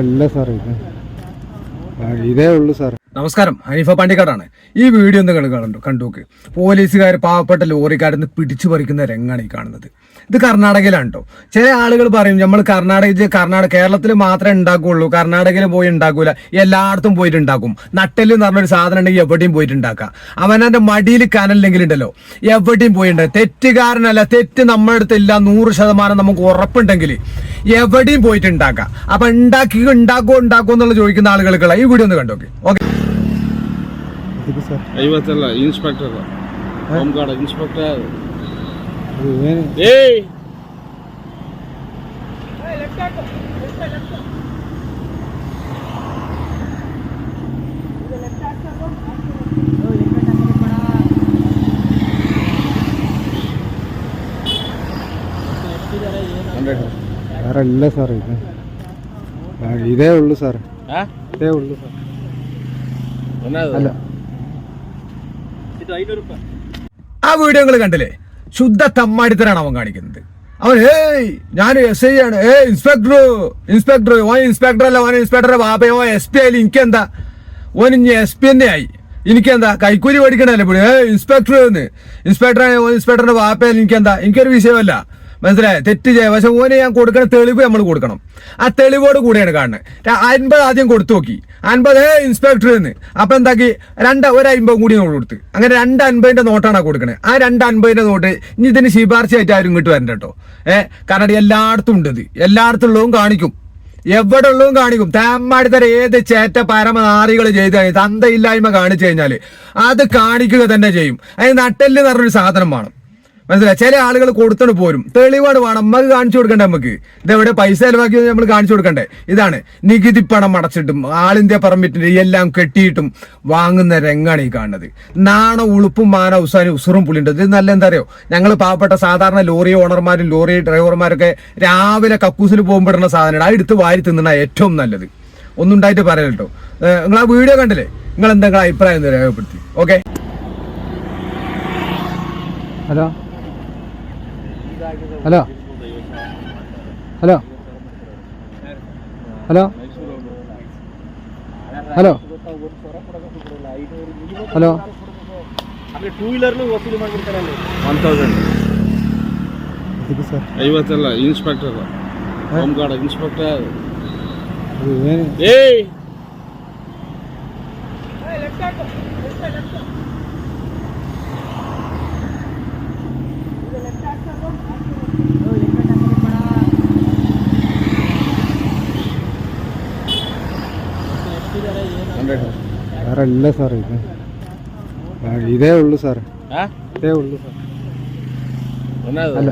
ഇല്ല സാർ ഇത് ഉള്ളൂ സാർ നമസ്കാരം. ഹനീഫ പാണ്ടിക്കാടാണ്. ഈ വീഡിയോ നിങ്ങൾ കണ്ടു കണ്ടുനോക്ക് പോലീസുകാർ പാവപ്പെട്ട ലോറിക്കാരിൽ നിന്ന് പിടിച്ചു പറിക്കുന്ന രംഗാണ് ഈ കാണുന്നത്. ഇത് കർണാടകയിലാണ് കേട്ടോ ചില ആളുകൾ പറയും നമ്മൾ കർണാടക കർണാടക കേരളത്തിൽ മാത്രമേ ഉണ്ടാക്കുകയുള്ളൂ. കർണാടകയിൽ പോയി ഉണ്ടാക്കൂല. എല്ലായിടത്തും പോയിട്ട് ഉണ്ടാക്കും. നട്ടലിൽ എന്ന് പറഞ്ഞൊരു സാധനം ഉണ്ടെങ്കിൽ എവിടെയും പോയിട്ട് ഉണ്ടാക്കാം. അവനവന്റെ മടിയിൽ കനല്ലെങ്കിൽ ഉണ്ടല്ലോ. എവിടെയും പോയി ഉണ്ടാകും തെറ്റുകാരനല്ല തെറ്റ് നമ്മുടെ അടുത്തില്ല നൂറ് ശതമാനം നമുക്ക് ഉറപ്പുണ്ടെങ്കിൽ എവിടെയും പോയിട്ട് ഉണ്ടാക്കാം. അപ്പൊ ഉണ്ടാക്കി ഉണ്ടാക്കുമോ ഉണ്ടാക്കുമോ എന്നുള്ള ചോദിക്കുന്ന ആളുകൾക്കുള്ള ഈ വീഡിയോ ഒന്ന് കണ്ടോക്കെ ഓക്കെ. ಐವತ್ತಿದೆ ಸರ್? ಐವತ್ತಲ್ಲ ಇನ್ಸ್ಪೆಕ್ಟರ್ ಹೋಮ್ ಇನ್ಸ್ಪೆಕ್ಟರ್ ಏನು? ಏ ಯಾರ ಇಲ್ಲ ಸರ್ ಇದು. ಇದೇ ಉಳ್ಳು ಸರ್. ಇದೇ ಉಳ್ಳು ಸರ್. ಅಲ್ಲ ആ വീഡിയോ നിങ്ങൾ കണ്ടില്ലേ? ശുദ്ധ തമ്മാടിത്തരാണ് അവൻ കാണിക്കുന്നത്. അവൻ ഏയ് ഞാൻ എസ് ഐ ആണ്. ഏ ഇൻസ്പെക്ടർ ഇൻസ്പെക്ടർ ഓൻ ഇൻസ്പെക്ടർ അല്ല ഓൻ ഇൻസ്പെക്ടറെ ബാബേ ഓൻ എസ് പി ആയാലും എനിക്കെന്താ ഓൻ ഇനി എസ് പി തന്നെ ആയി. എനിക്കെന്താ കൈക്കൂലി മേടിക്കണല്ലേ ഇപ്പോഴും ഏ ഇൻസ്പെക്ടർ എന്ന്. ഇൻസ്പെക്ടർ ഓൻ ഇൻസ്പെക്ടറിന്റെ ബാപ്പയാലും എനിക്കെന്താ എനിക്കൊരു വിഷയമല്ല. മനസ്സിലായ? തെറ്റ് ചെയ്യാം. പക്ഷെ ഓന് ഞാൻ കൊടുക്കുന്ന തെളിവ് നമ്മൾ കൊടുക്കണം. ആ തെളിവോട് കൂടെയാണ് കാണുന്നത്. അൻപത് ആദ്യം കൊടുത്തു നോക്കി. അൻപത് ഇൻസ്പെക്ടർ എന്ന് അപ്പൊ എന്താക്കി? രണ്ട് ഒരു അൻപത് കൂടി നമ്മൾ കൊടുത്ത്. അങ്ങനെ രണ്ട് അൻപതിന്റെ നോട്ടാണ് കൊടുക്കണത് ആ രണ്ട് അൻപതിന്റെ നോട്ട് ഇനി ഇതിന് ശിപാർശയായിട്ട് ആരും ഇങ്ങോട്ട് വരണ്ട കേട്ടോ. ഏഹ് കാരണം എല്ലായിടത്തും ഉണ്ട് ഇത്. എല്ലായിടത്തും ഉള്ളതും കാണിക്കും. എവിടെ ഉള്ളതും കാണിക്കും. തേമാടി തരം ഏത് ചേറ്റ പരമ നാറികൾ ചെയ്ത് കഴിഞ്ഞാൽ തന്തയില്ലായ്മ കാണിച്ചു കഴിഞ്ഞാൽ അത് കാണിക്കുക തന്നെ ചെയ്യും. അതിന് നട്ടെല്ല് പറഞ്ഞൊരു സാധനം വേണം. മനസ്സിലായി? ചില ആളുകൾ കൊടുത്തോണ്ട് പോരും. തെളിവാണ് വേണം. നമുക്ക് കാണിച്ചു കൊടുക്കണ്ടേ നമുക്ക്? ഇതെവിടെ പൈസ ചെലവാക്കി നമ്മൾ കാണിച്ചു കൊടുക്കണ്ടേ? ഇതാണ്. നികുതി പണം അടച്ചിട്ടും ആൾ ഇന്ത്യ പെർമിറ്റിന്റെ എല്ലാം കെട്ടിയിട്ടും വാങ്ങുന്ന രംഗാണ് ഈ കാണുന്നത്. നാണ ഉളുപ്പും മാന ഉസാനും ഉസുറും പുള്ളിയുണ്ട് ഇത് നല്ല എന്താ അറിയോ? ഞങ്ങൾ പാവപ്പെട്ട സാധാരണ ലോറി ഓണർമാരും ലോറി ഡ്രൈവർമാരൊക്കെ രാവിലെ കക്കൂസിൽ പോകുമ്പോഴുന്ന സാധനമാണ്. അത് എടുത്ത് വാരി തിന്നണ ഏറ്റവും നല്ലത്. ഒന്നും ഉണ്ടായിട്ട് പറയാം കേട്ടോ. നിങ്ങൾ ആ വീഡിയോ കണ്ടില്ലേ? നിങ്ങൾ എന്തെങ്കിലും അഭിപ്രായം രേഖപ്പെടുത്തി. Okay? Hello? Hello? Hello? Hello? Hello? Hello? ಅಲ್ಲಿ ಟೂ ವೀಲರ್ನು ವಸೂಲಿ ಮಾಡ್ಬಿಡ್ತಾರೆ ಅಲ್ಲಿ. One thousand sir? ಐವತ್ತಲ್ಲ inspector home guard inspector ಏಯ್! വേറെ ഇല്ല സാറേ ഇത്. ഇതേ ഉള്ളു സാറേ. ഇതേ ഉള്ളു സാർ അല്ല.